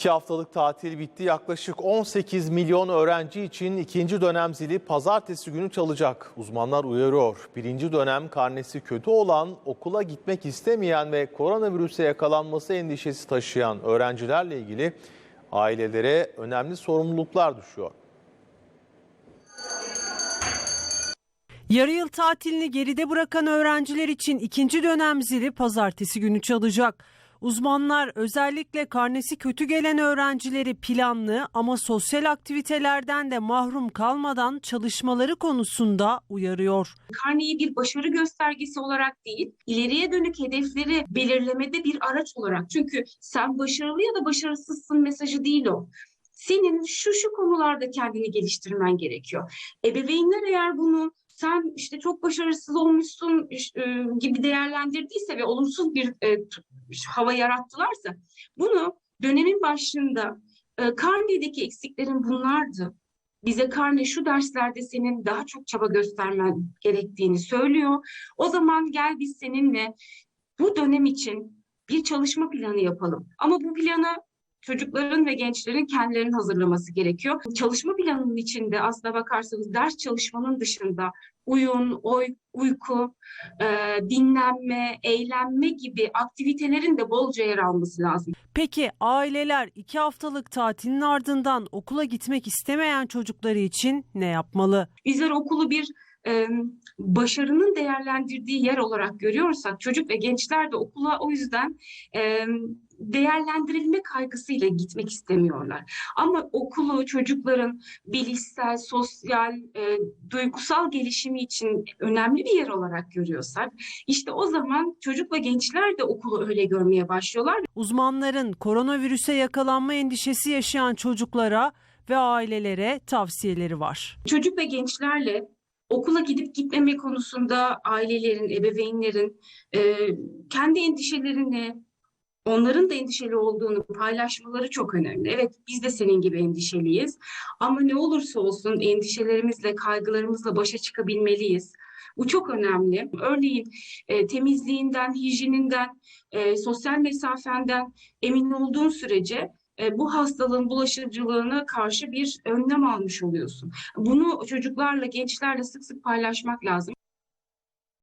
İki haftalık tatil bitti. Yaklaşık 18 milyon öğrenci için ikinci dönem zili pazartesi günü çalacak. Uzmanlar uyarıyor. Birinci dönem karnesi kötü olan, okula gitmek istemeyen ve koronavirüse yakalanması endişesi taşıyan öğrencilerle ilgili ailelere önemli sorumluluklar düşüyor. Yarı yıl tatilini geride bırakan öğrenciler için ikinci dönem zili pazartesi günü çalacak. Uzmanlar özellikle karnesi kötü gelen öğrencileri planlı ama sosyal aktivitelerden de mahrum kalmadan çalışmaları konusunda uyarıyor. karneyi bir başarı göstergesi olarak değil, ileriye dönük hedefleri belirlemede bir araç olarak. Çünkü sen başarılı ya da başarısızsın mesajı değil o. Senin şu şu konularda kendini geliştirmen gerekiyor. Ebeveynler eğer bunu sen işte çok başarısız olmuşsun e, gibi değerlendirdiyse ve olumsuz bir e, hava yarattılarsa bunu dönemin başında e, karnedeki eksiklerin bunlardı bize karne şu derslerde senin daha çok çaba göstermen gerektiğini söylüyor. O zaman gel biz seninle bu dönem için bir çalışma planı yapalım. Ama bu planı çocukların ve gençlerin kendilerinin hazırlaması gerekiyor. Çalışma planının içinde aslına bakarsanız ders çalışmanın dışında uyun, oy, uyku, e, dinlenme, eğlenme gibi aktivitelerin de bolca yer alması lazım. Peki aileler iki haftalık tatilin ardından okula gitmek istemeyen çocukları için ne yapmalı? bizler okulu bir e, başarının değerlendirdiği yer olarak görüyorsak çocuk ve gençler de okula o yüzden e, değerlendirilme kaygısıyla gitmek istemiyorlar. Ama okulu çocukların bilişsel, sosyal, e, duygusal gelişimi için önemli bir yer olarak görüyorsak işte o zaman çocuk ve gençler de okulu öyle görmeye başlıyorlar. Uzmanların koronavirüse yakalanma endişesi yaşayan çocuklara ve ailelere tavsiyeleri var. Çocuk ve gençlerle okula gidip gitmeme konusunda ailelerin, ebeveynlerin e, kendi endişelerini, onların da endişeli olduğunu paylaşmaları çok önemli. Evet biz de senin gibi endişeliyiz ama ne olursa olsun endişelerimizle, kaygılarımızla başa çıkabilmeliyiz. Bu çok önemli. Örneğin e, temizliğinden, hijyeninden, e, sosyal mesafenden emin olduğun sürece e, bu hastalığın bulaşıcılığına karşı bir önlem almış oluyorsun. Bunu çocuklarla, gençlerle sık sık paylaşmak lazım.